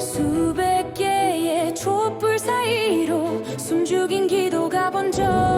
수백 개의 촛불 사이로 숨죽인 기도가 번져